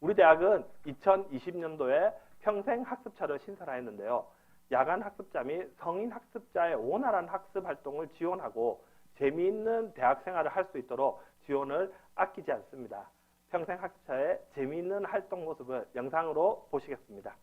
우리 대학은 2020년도에 평생 학습차를 신설하였는데요. 야간 학습자 및 성인 학습자의 원활한 학습 활동을 지원하고 재미있는 대학 생활을 할 수 있도록 지원을 아끼지 않습니다. 평생 학습차의 재미있는 활동 모습을 영상으로 보시겠습니다.